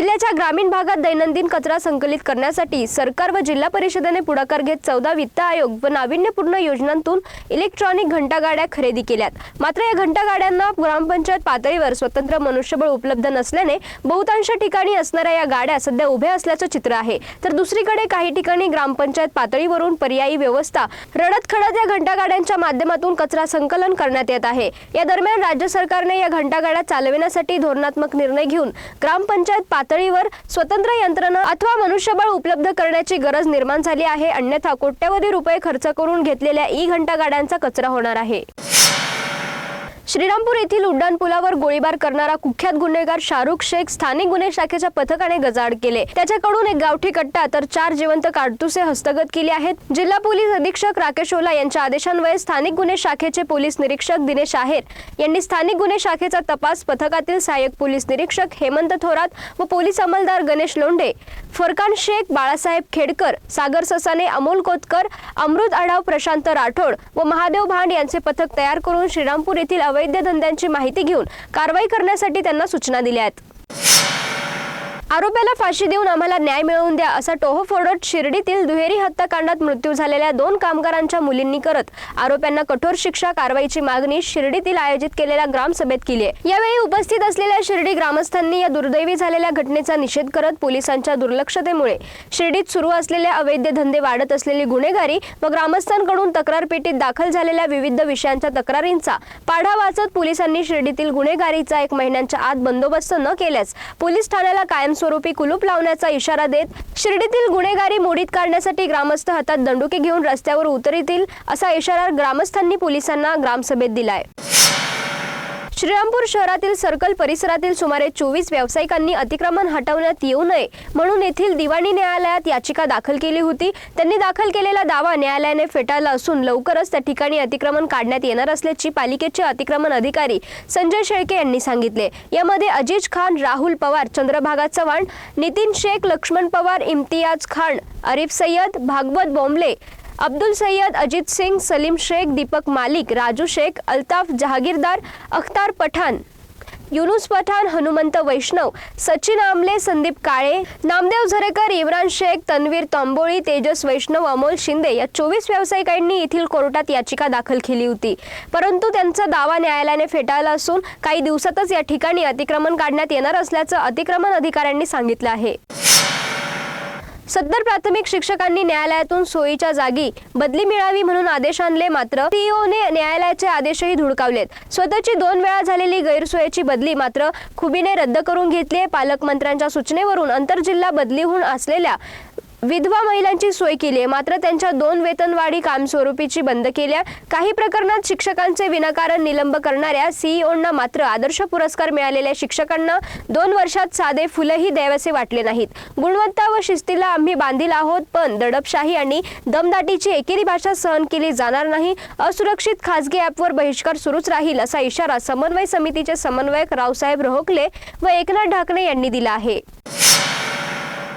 जिल्ह्याच्या ग्रामीण भागात दैनंदिन कचरा संकलित करण्यासाठी सरकार व जिल्हा परिषदेने पुढाकार घेत चौदा वित्त आयोग व नाविन्यपूर्ण योजनांतून इलेक्ट्रॉनिक घंटागाड्या खरेदी केल्यात. मात्र या घंटागाड्यांना ग्रामपंचायत पातळीवर स्वतंत्र मनुष्यबळ उपलब्ध नसल्याने बहुतांश ठिकाणी असणाऱ्या या गाड्या सध्या उभ्या असल्याचं चित्र आहे. तर दुसरीकडे काही ठिकाणी ग्रामपंचायत पातळीवरून पर्यायी व्यवस्था रडत खडत या घंटागाड्यांच्या माध्यमातून कचरा संकलन करण्यात येत आहे. या दरम्यान राज्य सरकारने या घंटागाड्या चालविण्यासाठी धोरणात्मक निर्णय घेऊन ग्रामपंचायत पातळीवर स्वतंत्र यंत्रणा अथवा मनुष्यबळ उपलब्ध करण्याची गरज निर्माण झाली आहे. अन्यथा कोट्यवधी रुपये खर्च करून घेतलेल्या ई घंटा गाड्यांचा कचरा होणार आहे. श्रीरामपूर येथील उड्डाणपुलावर गोळीबार करणारा कुख्यात गुन्हेगार शाहरुख शेख स्थानिक गुन्हे शाखेच्या पथकाने गजाड केले. त्याच्याकडून एक गावठी कट्टा तर चार जिवंत काडतुसे हस्तगत केली आहेत. जिल्हा पोलीस अधीक्षक राकेश ओला यांच्या आदेशान्वये स्थानिक गुन्हे शाखेचे पोलीस निरीक्षक दिनेश आहेर यांनी स्थानिक गुन्हे शाखेचा तपास पथकातील सहाय्यक पोलीस निरीक्षक हेमंत थोरात व पोलीस अंमलदार गणेश लोंढे फरकान शेख बाळासाहेब खेडकर सागर ससाने अमोल कोतकर अमृत आढाव प्रशांत राठोड व महादेव भांड यांचे पथक तयार करून श्रीरामपूर येथील अवैध धंद्यांची माहिती घेऊन कारवाई करण्यासाठी त्यांना सूचना दिल्या आहेत. आरोप्याला फाशी देऊन आम्हाला न्याय मिळवून द्या असा टोहो फोडत शिर्डीतील दुहेरी हत्याकांडात मृत्यू झालेल्या दोन कामगारांच्या मुलींनी करत आरोप्यांना कठोर शिक्षा कारवाईची मागणी शिर्डीतील आयोजित केलेल्या ग्रामसभेत केली आहे. यावेळी उपस्थित असलेल्या शिर्डी ग्रामस्थांनी या दुर्दैवी झालेल्या घटनेचा निषेध करत पोलिसांच्या दुर्लक्षतेमुळे शिर्डीत सुरू असलेल्या अवैध धंदे वाढत असलेली गुन्हेगारी व ग्रामस्थांकडून तक्रार पेटीत दाखल झालेल्या विविध विषयांच्या तक्रारींचा पाढा वाचत पोलिसांनी शिर्डीतील गुन्हेगारीचा एक महिन्यांच्या आत बंदोबस्त न केल्यास पोलीस ठाण्याला कायम कायमस्वरूपी कुलूप लावण्याचा इशारा देत शिर्डीतील गुन्हेगारी मोडीत काढण्यासाठी ग्रामस्थ हातात दंडुके घेऊन रस्त्यावर उतरतील असा इशारा ग्रामस्थांनी पोलिसांना ग्रामसभेत दिलाय. श्रीरामपूर शहरातील सर्कल परिसरातील सुमारे चोवीस व्यावसायिकांनी अतिक्रमण हटवण्यात येऊ नये म्हणून येथील दिवाणी न्यायालयात याचिका दाखल केली होती. त्यांनी दाखल केलेला दावा न्यायालयाने फेटाळला असून लवकरच त्या ठिकाणी अतिक्रमण काढण्यात येणार असल्याची पालिकेचे अतिक्रमण अधिकारी संजय शेळके यांनी सांगितले. यामध्ये अजीज खान राहुल पवार चंद्रभागा चव्हाण नितीन शेख लक्ष्मण पवार इम्तियाज खान अरिफ सय्यद भागवत बोंबले अब्दुल सय्यद अजित सिंग सलीम शेख दीपक मालिक राजू शेख अल्ताफ जहागीरदार अख्तार पठाण युनुस पठाण हनुमंत वैष्णव सचिन आमले संदीप काळे नामदेव झरेकर इम्रान शेख तन्वीर तांबोळी तेजस वैष्णव अमोल शिंदे या चोवीस व्यावसायिकांनी येथील कोर्टात याचिका दाखल केली होती. परंतु त्यांचा दावा न्यायालयाने फेटाळला असून काही दिवसातच या ठिकाणी अतिक्रमण काढण्यात येणार असल्याचं अतिक्रमण अधिकाऱ्यांनी सांगितलं आहे. सदर प्राथमिक शिक्षकांनी न्यायालयातून सोयीच्या जागी बदली मिळावी म्हणून आदेश आणले मात्र सीईओने न्यायालयाचे आदेशही धुडकावलेत. स्वतःची दोन वेळा झालेली गैरसोयीची बदली मात्र खुबीने रद्द करून घेतली आहे. पालकमंत्र्यांच्या सूचनेवरून आंतरजिल्हा बदली होऊन असलेल्या विधवा महिलांची सोय केली आहे मात्र त्यांच्या दोन वेतनवाढी कामस्वरूपीची बंद केल्या. काही प्रकरणात शिक्षकांचे विनाकारण निलंब करणाऱ्या सीईओंना मात्र आदर्श पुरस्कार मिळालेल्या शिक्षकांना दोन वर्षात साधे फुलंही द्यावेसे वाटले नाहीत. गुणवत्ता व शिस्तीला आम्ही बांधील आहोत पण दडपशाही आणि दमदाटीची एकेरी भाषा सहन केली जाणार नाही. असुरक्षित खासगी ॲपवर बहिष्कार सुरूच राहील असा इशारा समन्वय समितीचे समन्वयक रावसाहेब रोहकले व एकनाथ ढाकणे यांनी दिला आहे.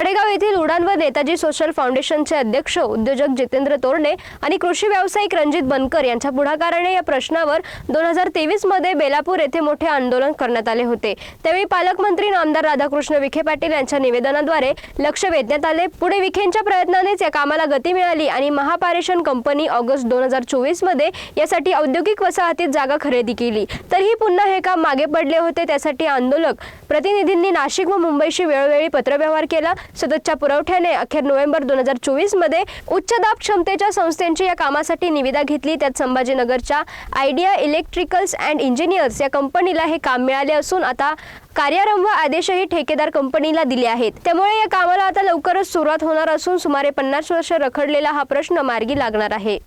वडेगाव येथील उडान व नेताजी सोशल फाउंडेशनचे अध्यक्ष उद्योजक जितेंद्र तोरणे आणि कृषी व्यावसायिक रणजित बनकर यांच्या पुढाकाराने या प्रश्नावर दोन हजार तेवीसमध्ये बेलापूर येथे मोठे आंदोलन करण्यात आले होते. त्यावेळी पालकमंत्री नामदार राधाकृष्ण विखे पाटील यांच्या निवेदनाद्वारे लक्ष वेधण्यात आले. पुढे विखेंच्या प्रयत्नानेच या कामाला गती मिळाली आणि महापारेषण कंपनी ऑगस्ट दोन हजार चोवीसमध्ये यासाठी औद्योगिक वसाहतीत जागा खरेदी केली. तरीही पुन्हा हे काम मागे पडले होते. त्यासाठी आंदोलक प्रतिनिधींनी नाशिक व मुंबईशी वेळोवेळी पत्रव्यवहार केला. सततच्या पुरवठ्याने अखेर नोव्हेंबर दोन हजार चोवीसमध्ये उच्च दाब क्षमतेच्या संस्थेची या कामासाठी निविदा घेतली. त्यात संभाजीनगरच्या आयडिया इलेक्ट्रिकल्स अँड इंजिनियर्स या कंपनीला हे काम मिळाले असून आता कार्यारंभ आदेशही ठेकेदार कंपनीला दिले आहेत. त्यामुळे या कामाला आता लवकरच सुरुवात होणार असून सुमारे पन्नास वर्ष रखडलेला हा प्रश्न मार्गी लागणार आहे.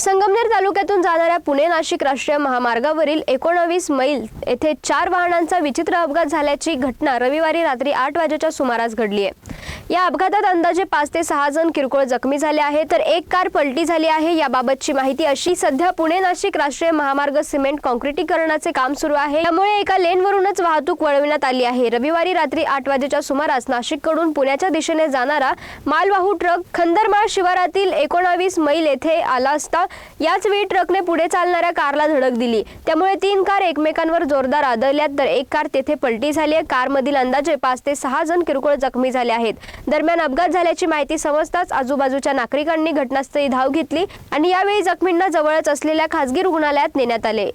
संगमनेर तालुक्यातून जाणाऱ्या पुणे नाशिक राष्ट्रीय महामार्गावरील एकोणावीस मैल येथे चार वाहनांचा विचित्र अपघात झाल्याची घटना रविवारी रात्री आठ वाजेच्या सुमारास घडली आहे. या अपघातात अंदाजे पाच ते सहा जण किरकोळ जखमी झाले आहे तर एक कार पलटी झाली आहे. याबाबतची माहिती अशी सध्या पुणे नाशिक राष्ट्रीय महामार्ग सिमेंट कॉन्क्रिटीकरणाचे काम सुरू आहे. त्यामुळे एका लेनवरूनच वाहतूक वळविण्यात आली आहे. रविवारी रात्री आठ वाजेच्या सुमारास नाशिककडून पुण्याच्या दिशेने जाणारा मालवाहू ट्रक खंदरमाळ शिवारातील एकोणावीस मैल येथे आला असता याच वेळी ट्रकने पुढे चालणाऱ्या कारला धडक दिली. त्यामुळे तीन कार एकमेकांवर जोरदार आदळल्यात तर एक कार तेथे पलटी झाली आहे. कारमधील अंदाजे पाच ते सहा जण किरकोळ जखमी झाले आहेत. दरम्यान अपघात झाल्याची माहिती समजताच आजूबाजूच्या नागरिकांनी घटनास्थळी धाव घेतली आणि यावेळी जखमींना जवळच असलेल्या खासगी रुग्णालयात नेण्यात आले.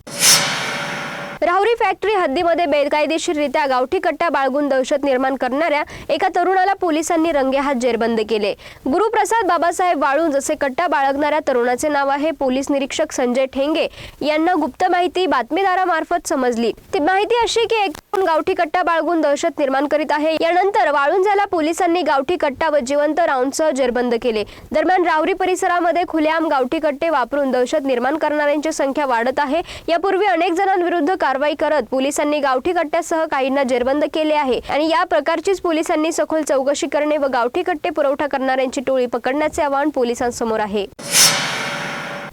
राहुरी फॅक्टरी हद्दीमध्ये बेकायदेशीररित्या गावठी कट्टा बाळगून दहशत निर्माण करणाऱ्या एका तरुणाला पोलिसांनी रंगेहात जेरबंद केले. गुरुप्रसाद बाबासाहेब वाळूंज जसे कट्टा बाळगणाऱ्या तरुणाचे नाव आहे पोलीस निरीक्षक संजय ठेंगे यांना गुप्त माहिती बातमीदारामार्फत समजली. ती माहिती अशी की एक गावठी कट्टा बाळगून दहशत निर्माण करीत आहे. यानंतर वाळुंजाला पोलिसांनी गावठी कट्टा व जिवंत राऊंडसह जेरबंद केले. दरम्यान राहुरी परिसरामध्ये खुलेआम गावठी कट्टे वापरून दहशत निर्माण करणाऱ्यांची संख्या वाढत आहे. यापूर्वी अनेक जणांविरुद्ध कारवाई करत पोलिसांनी गावठी कट्ट्यासह काहींना जेरबंद केले आहे. आणि या प्रकारचीच पोलिसांनी सखोल चौकशी करणे व गावठी कट्टे पुरवठा करणाऱ्यांची टोळी पकडण्याचे आवाहन पोलिसांसमोर आहे.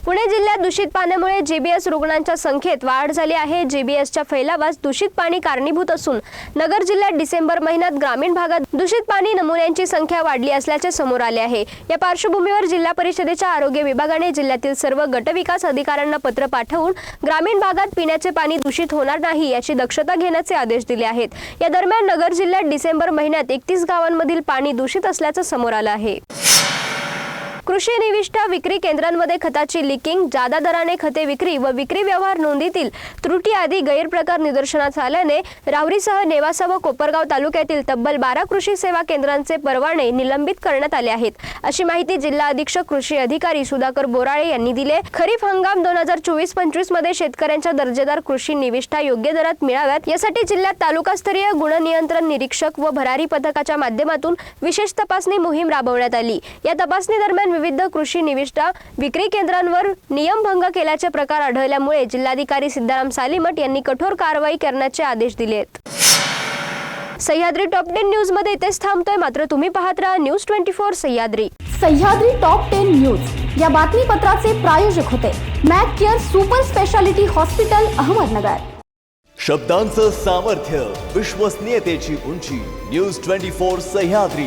पुणे जिल्ह्यात दूषित पाण्यामुळे जेबीएस रुग्णांच्या संख्येत वाढ झाली आहे. जेबीएसच्या फैलावास दूषित पाणी कारणीभूत असून नगर जिल्ह्यात डिसेंबर महिन्यात ग्रामीण भागात दूषित पाणी नमुन्यांची संख्या वाढली असल्याचे समोर आले आहे. या पार्श्वभूमीवर जिल्हा परिषदेच्या आरोग्य विभागाने जिल्ह्यातील सर्व गटविकास अधिकाऱ्यांना पत्र पाठवून ग्रामीण भागात पिण्याचे पाणी दूषित होणार नाही याची दक्षता घेण्याचे आदेश दिले आहेत. या दरम्यान नगर जिल्ह्यात डिसेंबर महिन्यात एकतीस गावांमधील पाणी दूषित असल्याचं समोर आलं आहे. कृषी निविष्ट विक्री केंद्रांमध्ये खताची लिकिंग जादा दराने खते विक्री व विक्री व्यवहार नोंदीतील त्रुटी आदी गैरप्रकार निदर्शनास आल्याने रावरीसह नेवासा व कोपरगाव तालुक्यातील तब्बल बारा कृषी सेवा केंद्रांचे परवाने निलंबित करण्यात आले आहेत. अशी माहिती जिल्हा अधीक्षक कृषी अधिकारी सुधाकर बोराळे यांनी दिले खरीप हंगाम दोन हजार चोवीस पंचवीसमध्ये शेतकऱ्यांच्या दर्जेदार कृषी निविष्ठा योग्य दरात मिळाव्यात. यासाठी जिल्ह्यात तालुकास्तरीय गुणनियंत्रण निरीक्षक व भरारी पथकाच्या माध्यमातून विशेष तपासणी मोहीम राबवण्यात आली. या तपासणी दरम्यान विविध कृषी निविष्ठा विक्री केंद्रांवर नियमभंग केल्याचे प्रकार आढळल्यामुळे जिल्हाधिकारी सिद्धाराम सालीमठ यांनी कठोर कारवाई करण्याचे आदेश दिलेत. सह्याद्री टॉप टेन न्यूजमध्ये इथेच थांबतोय. मात्र तुम्ही पाहत राहा news twenty four Sahyadri. Sahyadri top ten news. या बातमीपत्राचे प्रायोजक होते Mac care super speciality hospital Ahmednagar. शब्दांचं सामर्थ्य विश्वसनीयतेची उंची न्यूज ट्वेंटी फोर सह्याद्री.